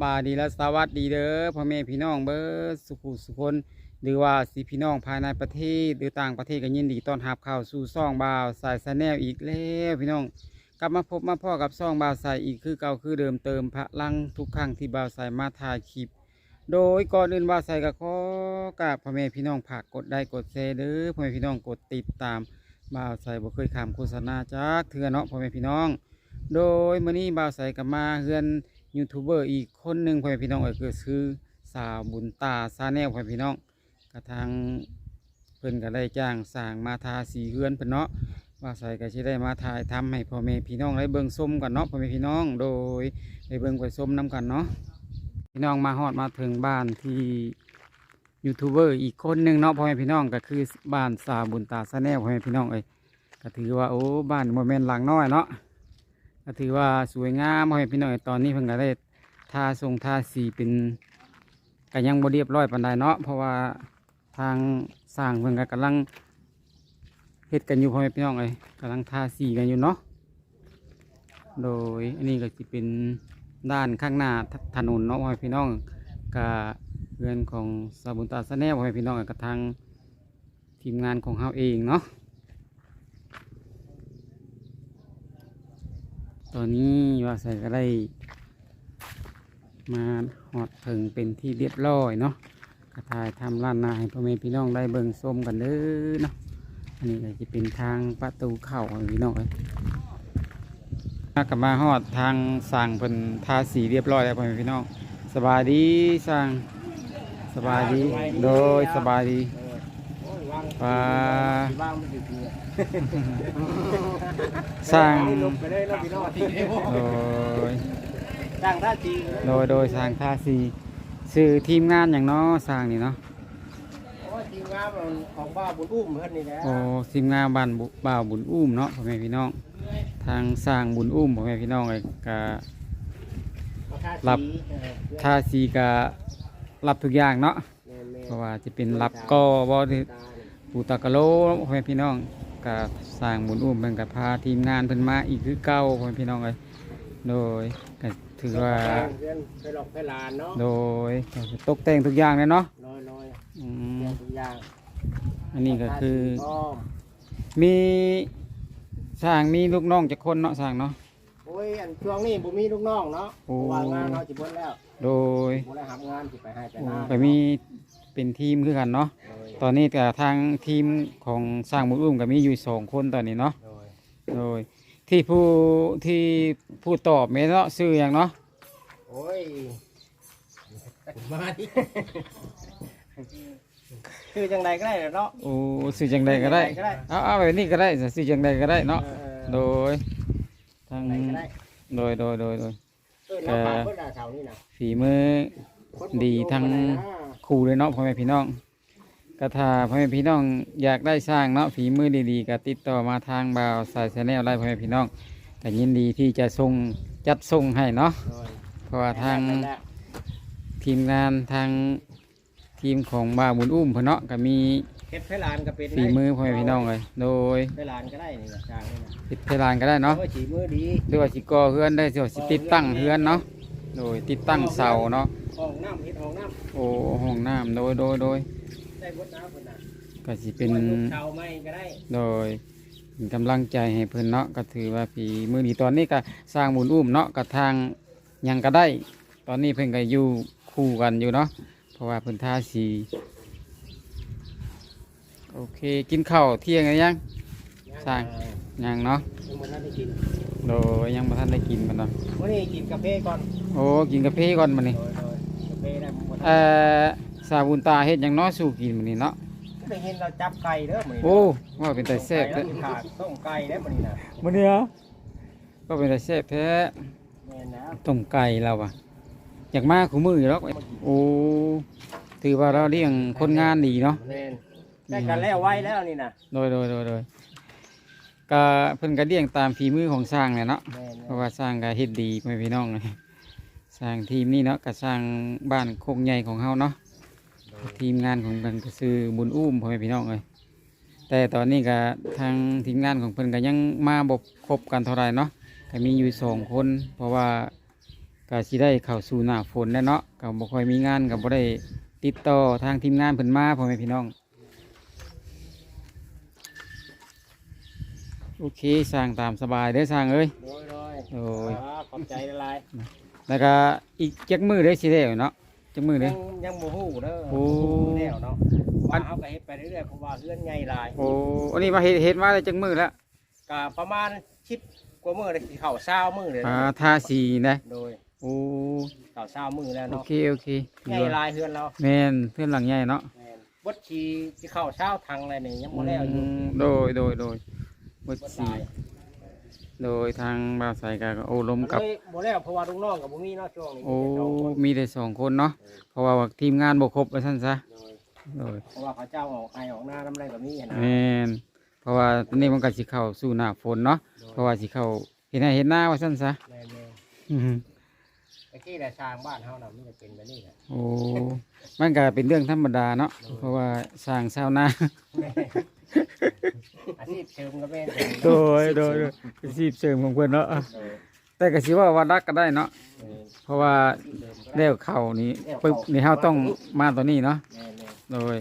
บายดีและสวัสดีเด้อพ่อแม่พี่น้องเบิร์สุขุสุคนหรือว่าสิพี่น้องภายในประเทศหรือต่างประเทศก็ยินดีต้อนรับเข้าสู่ซ่องบ่าวสายสแนลอีกแล้วพี่น้องกลับมาพบมาพ่อกับซ่องบ่าวสายอีกคือเก่าคือเดิมเติมพลังทุกครั้งที่บ่าวสายมาถ่ายคลิป โดยก่อนอื่นบ่าวสายก็ขอกราบพ่อแม่พี่น้องฝากกดไลค์กดแชร์เด้อพ่อแม่พี่น้องกดติดตามบ่าวสายบ่เคยขามโฆษณาจากเถื่อเนาะพ่อแม่พี่น้อง โดยมื้อนี้บ่าวสายก็มาเฮือน ยูทูบเบอร์อีกคนหนึ่งพ่อแม่พี่น้องเออคือคือสาวบุญตาซาแนลพ่อแม่พี่น้องกระทางเพิ่นก็ได้จ้างสร้างมาทาสีเฮือนเพิ่นเนาะว่าใส่ก็สิได้มาถ่ายทำให้พ่อแม่พี่น้องได้เบิ่งส้มกันเนาะพ่อแม่พี่น้องโดยได้เบิ่งไปส้มน้กันเนาะพี่น้องมาฮอดมาถึงบ้านที่ยูทูบเบอร์อีกคนหนึ่งเนาะพ่อแม่พี่น้องก็คือบ้านสาวบุญตาซาแนลพ่อแม่พี่น้องเอ้ยก็ถือว่าโอ้บ้านโมเมนต์หลังน้อยเนาะ ก็ถือว่าสวยงามพ่อแม่พี่น้องตอนนี้เพิ่งก็ได้ทาทรงทาสีเป็นก็ยังบ่เรียบร้อยปานใดเนาะเพราะว่าทางสร้างเพิ่นก็กำลังเฮ็ดกันอยู่พ่อแม่พี่น้องเลยกำลังทาสีกันอยู่เนาะโดยอันนี้ก็สิเป็นด้านข้างหน้าถนนเนาะพ่อแม่พี่น้องกับเรือนของสาบุญตาสะแนวพ่อแม่พี่น้องกับทางทีมงานของเฮาเองเนาะ ตอนนี้ว่าใส่ก็ได้มาหอดถึงเป็นที่เรียบร้อยเนาะกระทายทำร้านนาให้พ่อแม่พี่น้องได้เบิ่งส้มกันเด้อเนาะอันนี้ก็จะเป็นทางประตูเข้าพี่น้องเลยมากลับมาหอดทางสั่งเป็นทาสีเรียบร้อยแล้วพ่อแม่พี่น้องสบายดีสั่งสบายดีโดยสบายดีปลา สั่งลงไปเลยแล้วพี่น้องที่โดยสร้างท่าจีโดยโดยสร้างท่าสีสื่อทีมงานอย่างเนาะสร้างนี่เนาะโอ้ทีมงานมันของบ้าบุญอุ้มเพิ่นนี่แหละโอ้ทีมงานบ้านบุบ่าวบุญอุ้มเนาะพ่อแม่พี่น้อง ทางสร้างบุญอุ้มพ่อแม่พี่น้องเลยกะมาท่ารับจีเออท่าสีกะรับทุกอย่างเนาะแม่นๆเพราะว่าจะเป็นรับกอบ่ที่ตาเนี่ยปูตากะโลพ่อแม่พี่น้อง กะสร้างบุญอุ้มเพิ่นกะพาทีมงานเพิ่นมาอีกคือเก่าพ่อแม่พี่น้องเลยโดยก็ถือว่า เพื่อนไปหลอกไปหลานเนาะโดยก็ตกแต่งทุกอย่างเลยเนาะลอยลอยอืๆมเรียนทุกอย่างอันนี้ก็คืออ้อมมีสร้างมีลูกน้องจะคนเนาะสร้างเนาะ โอ้ยอันช่วงนี้บ่มีลูกน้องเนาะโอ้ เพราะว่างานเนาะสิเบิดแล้วโดยบ่ได้รับงานสิไปให้ไปนาก็มี เป็นทีมคือกันเนาะโดยตอนนี้แต่ทางทีมของสร้างหมุอุ้มก็มีอยู่สองคนตอนนี้เนาะโดยโดยที่ผู้ที่ผู้ตอบเมเนาะซื้ออย่างเนาะโอ้ยมาดิคือจังใดก็ได้เนาะโอ้ซื้อจังใดก็ได้ก็ได้เอาเอาแบบนี้ก็ได้ซื้อจังใดก็ได้เนาะเออโดยทางจังใดก็ได้โดยโดยโดยโดยเออน้ำปลาเพิ่นน่ะแถวนี้น่ะฝีมือคนบ่ดีทั้งอยู่บ่ได้นะ ครูเลยเนาะพ่อแม่พี่น้องก็ถ้าพ่อแม่พี่น้องอยากได้สร้างเนาะฝีมือดีๆก็ติดต่อมาทางบ่าวสายแนลได้พ่อแม่พี่น้องก็ยินดีที่จะส่งจัดส่งให้เนาะโดยเพราะว่าทางนั่นแหละทีมงานทางทีมของบ่าวบุญอุ้มเพิ่นเนาะก็มีเฮ็ดไผลานก็เป็นฝีมือพ่อแม่พี่น้องเลยโดยไผลานก็ได้นี่ก็จ้างนี่นะติดเพลานก็ได้เนาะโอ้ยฝีมือดีหรือว่าสิก่อเฮือนได้สิว่าสิติดตั้งเฮือนเนาะ โดยติดตั้งเสาเนาะห้องน้ำเฮ็ดห้องน้โอ้ห้องน้ำโดยโดยโดยำได้บดน้ำเพิ่นน่ะก็สิเป็น ลูกเชาวไม่ก็ได้โดยเป็นกำลังใจให้เพิ่นเนาะก็ถือว่าปีมือดีตอนนี้ก็สร้างบุญอุ้มเนาะกับทางหยังก็ได้ ตอนนี้เพิ่นก็อยู่คู่กันอยู่เนาะเพราะว่าเพิ่นทาสีโอเคกินข้าวเที่ยงหรือยัง สร้างเออยังเนาะ ยังบ่ทันได้กิน โดยยังบ่ทันได้กินมันเนาะวันนี้กินกาแฟก่อนโอ้กินกาแฟก่อนมื้อนี้โดยโดยกาแฟได้บ่ทันเอ่อสาบุญตาเฮ็ดหยังเนาะสู่กินมื้อนี้เนาะได้เห็นเราจับไก่เด้อมื้อนี้โอ้ว่าเป็นแต่แซ่บเด้เด้ออขาดต้มไก่เด้อมื้อนี้น่ะมื้อนี้เหรอก็เป็นแต่แซ่บแท้แม่นนะต้มไก่เราอะอยากมาคู่มืออยู่หรอกโอ้ถือว่าเราเลี้ยงคนงานดีเนาะแม่นได้กันแล้วไว้แล้วนี่น่ะโดยโดยโดยโดย ก็เพิ่นก็เลี้ยงตามฝีมือของสร้างเนี่ยเนาะแม่นเพราะว่าสร้างก็เฮ็ดดีพ่อแม่พี่น้องเลยสร้างทีมนี้เนาะก็สร้างบ้านโคกใหญ่ของเฮาเนาะทีมงานของเพิ่นก็คือบุญอุ้มพ่อแม่พี่น้องเลยแต่ตอนนี้ก็ทางทีมงานของเพิ่นก็ยังมาบ่ครบกันเท่าไหร่เนาะก็มีอยู่สองคน เพราะว่าก็สิได้เข้าสู่หน้าฝนแล้วเนาะก็บ่ค่อยมีงานก็บ่ได้ติดต่อทางทีมงานเพิ่นมาพ่อแม่พี่น้อง โอเคสร้างตามสบายเด้อสร้างเอ้ย โดยโดยโอ้ย ครับขอบใจหลายแล้วก็อีกจักมือได้อสิได้วเนาะจักมือๆเด้ยัองยังบ่ฮู้เด้อโอ้แล้วเนาะว่าเฮาก็เฮ็ดไปเรื่อยๆเพราะว่าเฮือนใหญ่หลายโอ้อันนี้มาเฮ็ดเฮ็ดมาได้จักมือแล้วก็ประมาณ10กว่ามื้อเลยสิเข้า20มื้อเลยอ่านะทาสีนะโดยโอ้เข้า20มื้อแล้วโอเนาะเคโอเคใหญ่หลายเฮือนเราแม่นเพื่อนหลังใหญ่เนาะแม่นบดชีสิเข้าเช้าทางอะไรนี่ยังบ่แล้วอยู่ อืมโดยโดยโดย บทบ่สีตายโดยทางบ่าวสายกาก็โอ้ล้มกับ เลยบ่แล้วเพราะว่าลูกน้องก็บ่มีเนาะช่วงนี้โอ้มีแต่สองคนมีแต่สองคนเนาะ เพราะว่าทีมงานบ่ครบว่าซั่นซะ โดยโดยเพราะว่าเขาเจ้าออกไอออกหน้าน้ำไรก็มีอะนะแม่นเพราะว่าตอนนี้มันก็สิเข้าสู่หน้าฝนเนาะ เพราะว่าสิเข้าเห็นหน้าเห็นหน้าว่าซั่นซะ แม่นอือฮึๆ ตะกี้แหละสร้างบ้านเฮาน่ะมันจะเป็นแบบนี้แหละโอ้มันก็เป็นเรื่องธรรมดาเนาะเพราะว่าสร้างชาวนา อาชีพเชิมก็แม่นโดยโดยโดยอาชีพเสริมของเพิ่นเนาะโดยแต่ก็สิว่าว่ารักก็ได้เนาะเออเพราะว่าเชิมก็ได้แล้วเข้านี้ปึ๊บนี่เฮาต้องมาตัวนี้เนาะแม่นโดย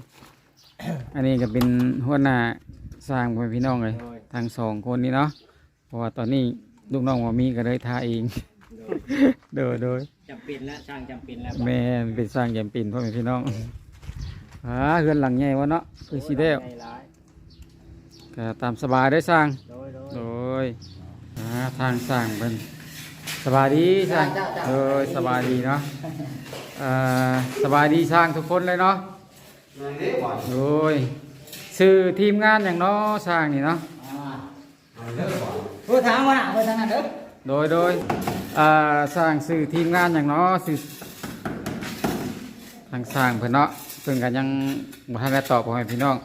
อันนี้ก็เป็นหัวหน้าสร้างเป็นพี่น้องเลยๆโดยทั้งสองคนนี้เนาะ เพราะว่าตอนนี้ลูกน้องมามีก็เลยทาเอง โดยโดยโดยจำเป็นแล้วสร้างจำเป็นแล้วแม่นเป็นสร้างแยมปินพ่อแม่พี่น้องอ่าเฮือนหลังใหญ่วะเนาะคือสีเดวใจร้ายก็ตามสบายได้อสร้าง โดยโดย โดยอ่าทางสร้างเป็นสบายดีสร้างโดยสบายดีเนาะอ่าสบายดีสร้างทุกคนเลยเนาะโดยชื่อทีมงานอย่างเนาะสร้างนี่เนาะผู้ทางว่าผู้ทางนั้นเด้อ โดยโดยอ่าสร้างสื่อทีมงานอย่างเนาะสื่อทางสร้างเพื่อนเนาะเพิ่นกันยังบ่ทันได้ตอบพ่อแม่พี่น้อง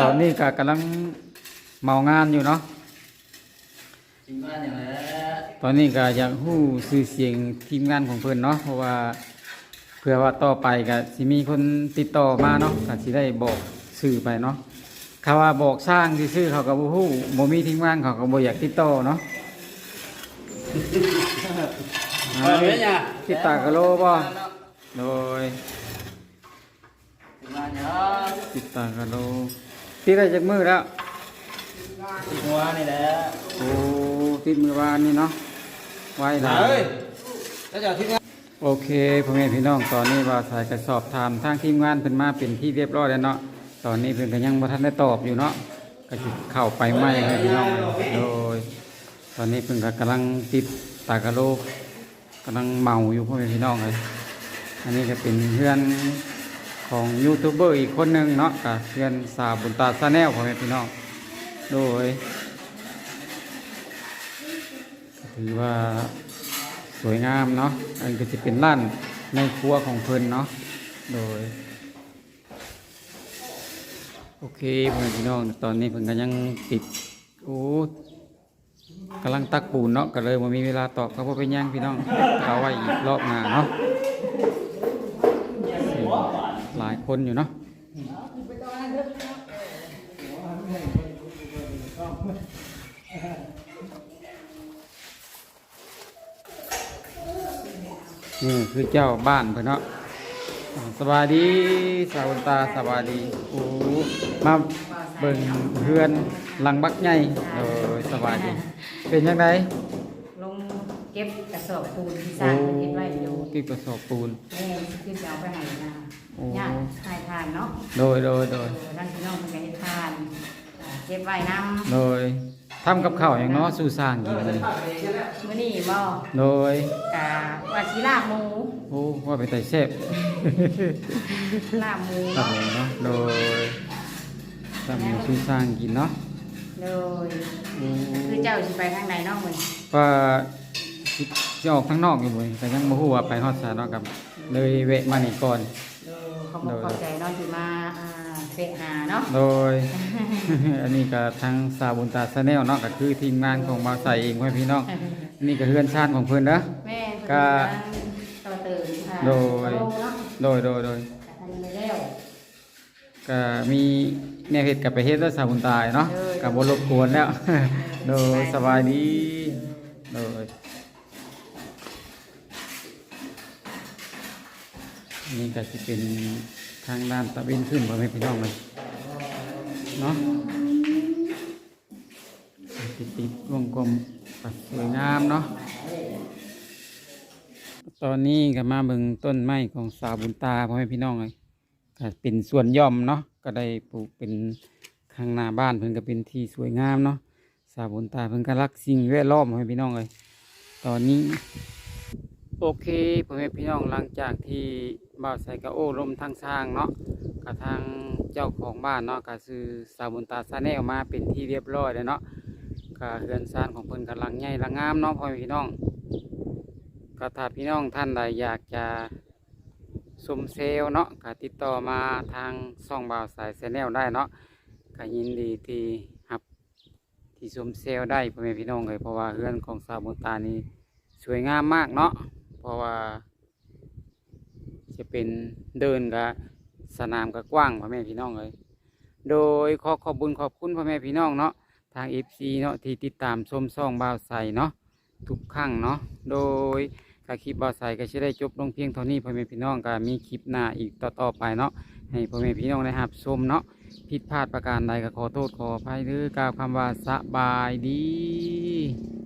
ตอนนี้ก็กำลังเมางานอยู่เนาะจริงว่าอย่างไรตอนนี้ก็อยากฮู้ชื่อเสียงทีมงานของเพิ่นเนาะเพราะว่าเพื่อว่าต่อไปก็สิมีคนติดต่อมาเนาะก็สิได้บอกสื่อไปเนาะถ้าว่าบอกสร้างซื่อๆเขาก็บ่ฮู้บ่มีทีมงานเขาก็บ่อยากติดต่อเนาะ เออเนี่ยติดตากะโลบ่โดยจริงว่าเนี่ยติดตากะโลติดได้จากมือแล้วจริงว่านี่แหละโอ้ติดมือวานนี่เนาะไว้ได้แล้วจะที่งานโอเคพ่อแม่พี่น้องตอนนี้ว่าสายกระสอบถามทางทีมงานเพิ่นมาเป็นที่เรียบร้อยแล้วเนาะตอนนี้เพิ่นก็ยังบ่ทันได้ตอบอยู่เนาะก็สิเข้าไปใหม่ให้พี่น้องโดย ตอนนี้เพิ่นก็กำลังติด ตากะโลกำลังเมาอยู่พ่อแม่พี่น้องเลยอันนี้ก็เป็นเพื่อนของยูทูบเบอร์อีกคนหนึ่งเนาะกับเพื่อนสาวบุญตาซาแนลพ่อแม่พี่น้องโดยถือว่าสวยงามเนาะอันก็จะเป็นร้านในครัวของเพิ่นเนาะโดยโอเคพ่อแม่พี่น้องตอนนี้เพิ่นก็ยังติดโอ้ำลังตักปูนเนาะก็เลยบ่มีเวลาตอบเขาบ่เป็นหยังพี่น้องเอาไว้อีกรอบหน้าเนาะหลายคนอยู่เนาะนี่คือเจ้าบ้านเพื่อนเนาะอ่าสดีสาวตาสบายดีโอ้มาเบิ่งเพื่อน หลังบักใหญ่เออสบายดีเป็นยังไงลงเก็บกระสอบปูนที่สร้างเก็บไว้อยู่เก็บกระสอบปูนแม่ที่จะเอาไปให้นะโอ้ญาติทายทานเนาะโดยโดยโดยเออนั่นพี่น้องมันก็ให้ทานอ่าเก็บไว้น้โดยทำกับข้าวอย่างเนาะสู่สร้างกินเลยำมื้อนี้บ่โดยกะว่าสิลาบหมูโอ้ว่าไปแต่เซ่บลาบหมูครับเนาะผมเนาะโดยทำให้สู่สร้างกินเนาะ โดยโอ้คือเจ้าสิไปทางใดเนาะมื้อนี้ว่าสิจะออกข้างนอกอยู่บ่แต่ยังบ่ฮู้ว่าไปฮอดซาเนาะครับ เลยแวะมานี่ก่อนเออขอบคุณขอบใจเนาะที่มาอ่าเฟะหาเนาะโดย อันนี้ก็ทางสาวบุญตาชาแนลเนาะก็คือทีมงานของมาใส่เองไว้พี่น้องอันนี้ก็เฮือนชาติของเพิ่นเด้อ แม่ก็ต่อเติมค่ะโดย โลเนาะ โดยโดยโดยทำไปแล้ว ก็มีแนวเฮ็ดกับไปเฮ็ดแล้วสาวบุญตายเนาะโดยก็บ่รบกวนแล้วโดยสบายดีโดยนี่ก็จะเป็นทางด้านตะเวนขึ้นพ่อแม่พี่น้องเลยเนาะติดติดวงกลมก็สวยงามเนาะตอนนี้ก็มาเบิ่งต้นไม้ของสาวบุญตาพ่อแม่พี่น้องเลย ก็เป็นส่วนย่อมเนาะก็ได้ปลูกเป็นข้างหน้าบ้านเพิ่นก็เป็นที่สวยงามเนาะสาบุญตาเพิ่นก็รักสิ่งแวดล้อมพ่อแม่พี่น้องเลยตอนนี้ โอเคพ่อแม่พี่น้องหลังจากที่บ่าวใส่กระโอ้ลมทางสร้างเนาะกับทางเจ้าของบ้านเนาะก็คือสาบุญตาซาแนลมาเป็นที่เรียบร้อยแล้วเนาะก็เฮือนซานของเพิ่นกำลังใหญ่ละงามเนาะพ่อแม่พี่น้องก็ถ้าพี่น้องท่านใดอยากจะ สมเซลเนาะก็ติดต่อมาทางช่องบ่าวสายซาแนลได้เนาะก็ยินดีที่รับที่สมเซลได้พ่อแม่พี่น้องเลยเพราะว่าเฮือนของสาวบุญตานี้สวยงามมากเนาะเพราะว่า จะเป็นเดินกับสนามกับกว้างพ่อแม่พี่น้องเลยโดยขอขอบบุญขอบคุณพ่อแม่พี่น้องเนาะทางเอฟซีเนาะที่ติดตามชมซ่องบ่าวใสเนาะทุกครั้งเนาะโดย กาคลิปบ่าวใสก็จะได้จบลงเพียงเท่านี้พ่อแม่พี่น้องก็มีคลิปหน้าอีกต่อๆไปเนาะให้พ่อแม่พี่น้องได้รับชมเนาะผิดพลาดประการใดก็ขอโทษขออภัยหรือกล่าวคำว่าสบายดี